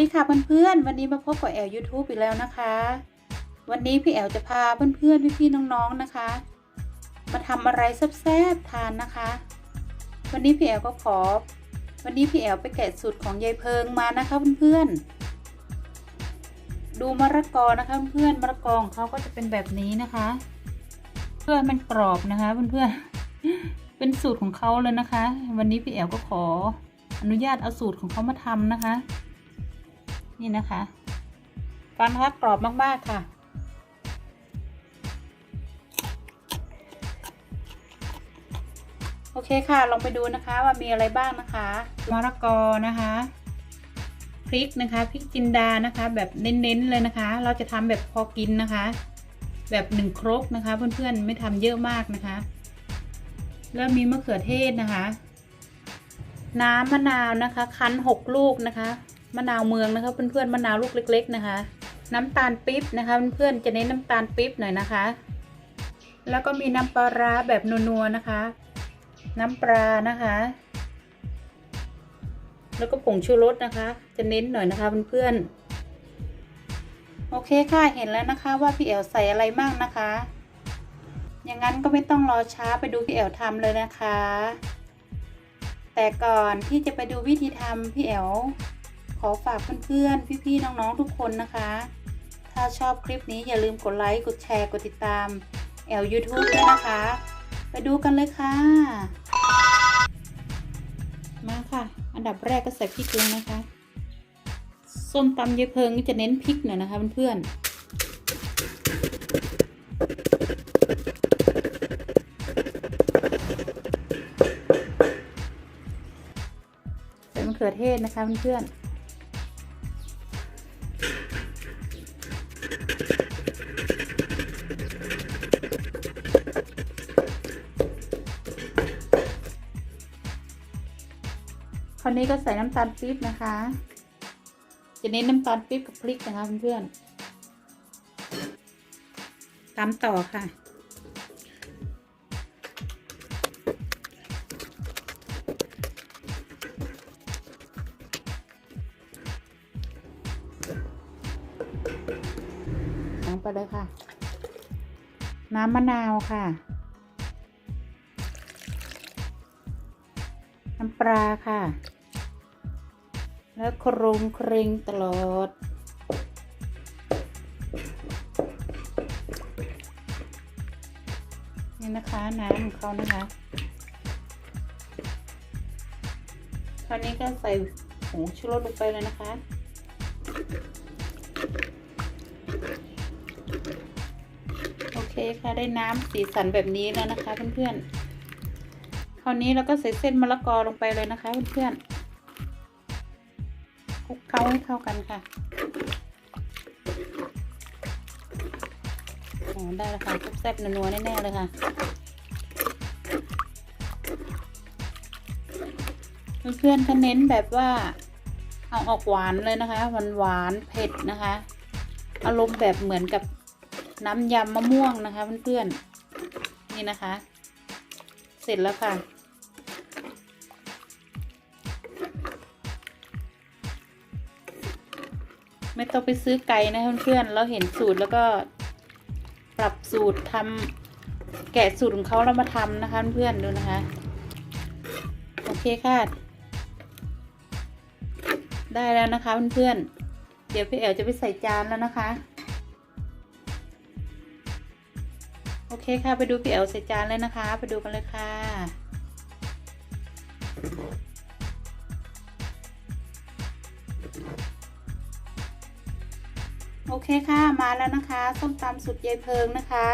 วัสดีค่ะเพื่อนๆ วันนี้มาพบกับแอล YouTube อีกแล้วนะคะ วันนี้พี่แอลจะพาเพื่อนๆ พี่ๆ น้องๆ นะคะ มาทำอะไรแซ่บๆ ทานนะคะ วันนี้พี่แอลก็ขอ วันนี้พี่แอลไปแกะสูตรของยายเพิงมานะคะเพื่อนๆ ดูมะระกอนะคะเพื่อนๆ มะระกอของเขาก็จะเป็นแบบนี้นะคะ เพื่อมันกรอบนะคะเพื่อนๆ เป็นสูตรของเขาเลยนะคะ วันนี้พี่แอลก็ขออนุญาตเอาสูตรของเขามาทำนะคะ นี่นะคะฟันนะคะกรอบมาก ๆ ค่ะ โอเคค่ะ ลองไปดูนะคะว่ามีอะไรบ้างนะคะมะละกอนะคะพริกนะคะพริกจินดานะคะ แบบเน้นๆเลยนะคะ เราจะทำแบบพอกินนะคะ แบบหนึ่งครกนะคะ เพื่อนๆไม่ทำเยอะมากนะคะ แล้วมีมะเขือเทศนะคะ น้ำมะนาวนะคะ คั้นหกลูกนะคะ มะนาวเมืองนะคะเพื่อนๆมะนาวลูกเล็ก ๆ นะคะ น้ำตาลปิ๊บนะคะเพื่อนๆจะเน้นน้ำตาลปิ๊บหน่อยนะคะ แล้วก็มีน้ำปลาร้าแบบนัวๆนะคะ น้ำปลานะคะ แล้วก็ผงชูรสนะคะ จะเน้นหน่อยนะคะเพื่อนๆโอเคค่ะเห็นแล้วนะคะว่าพี่แอลใส่อะไรบ้างนะคะ อย่างนั้นก็ไม่ต้องรอช้าไปดูพี่แอลทำเลยนะคะ แต่ก่อนที่จะไปดูวิธีทำพี่แอล ขอฝากเพื่อนๆ พี่ๆ น้องๆ ทุกคนนะคะ ถ้าชอบคลิปนี้อย่าลืมกดไลค์ กดแชร์ กดติดตามแอล YouTube ด้วยนะคะ ไปดูกันเลยค่ะ มาค่ะ อันดับแรกก็ใส่พริกลงนะคะ ส้มตำยายเพิงจะเน้นพริกหน่อยนะคะเพื่อนๆใส่มะเขือเทศนะคะเพื่อนๆาวนี้ก็ใส่น้ำตาลปี๊บนะคะ จะเน้นน้ำตาลปี๊บกับพริกนะคะเพื่อนๆตามต่อค่ะน้ำไปเลยค่ะ น้ำมะนาวค่ะ น้ำปลาค่ะ แล้วโครงเครงตลอด นี่นะคะน้ำของเขานะคะคราวนี้ก็ใส่ผงชูรสลงไปเลยนะคะโอเคค่ะได้น้ำสีสันแบบนี้แล้วนะคะเพื่อนๆ คราวนี้เราก็ใส่เส้นมะละกอลงไปเลยนะคะเพื่อนๆ ลุกเคล้าให้เข้ากันค่ะโอ้ได้แล้วค่ะแซ่บๆนัวๆแน่ๆเลยค่ะ เพื่อนๆก็เน้นแบบว่าเอาออกหวานเลยนะคะหวานหวานเผ็ดนะคะ อารมณ์แบบเหมือนกับน้ำยำมะม่วงนะคะเพื่อนๆนี่นะคะ เสร็จแล้วค่ะ ไม่ต้องไปซื้อไก่นะเพื่อนๆเราเห็นสูตรแล้วก็ปรับสูตรทำแกะสูตรของเขาแล้วมาทำนะคะเพื่อนๆดูนะคะ โอเคค่ะ ได้แล้วนะคะเพื่อนๆเดี๋ยวพี่แอลจะไปใส่จานแล้วนะคะ โอเคค่ะไปดูพี่แอลใส่จานเลยนะคะ ไปดูกันเลยค่ะ โอเคค่ะ มาแล้วนะคะ ส้มตำสุดยายเพิงนะคะ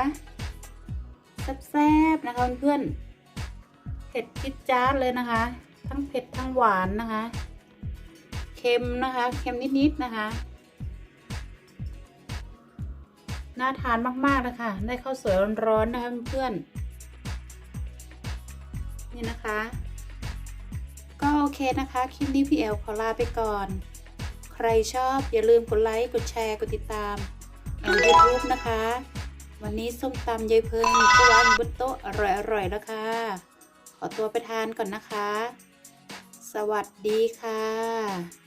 แซ่บๆนะคะเพื่อนเผ็ดจิ๊ดจ๊าดเลยนะคะ ทั้งเผ็ดทั้งหวานนะคะ เค็มนะคะ เค็มนิดๆนะคะ น่าทานมากๆเลยค่ะได้ข้าวสวยร้อนๆนะคะเพื่อนนี่นะคะ ก็โอเคนะคะ คลิปนี้พี่แอลขอลาไปก่อน ใครชอบอย่าลืมกดไลค์กดแชร์กดติดตามแอลยูทูบนะคะ วันนี้ส้มตำยายเพิงก็วางบนโต๊ะอร่อยๆแล้วค่ะ ขอตัวไปทานก่อนนะคะ สวัสดีค่ะ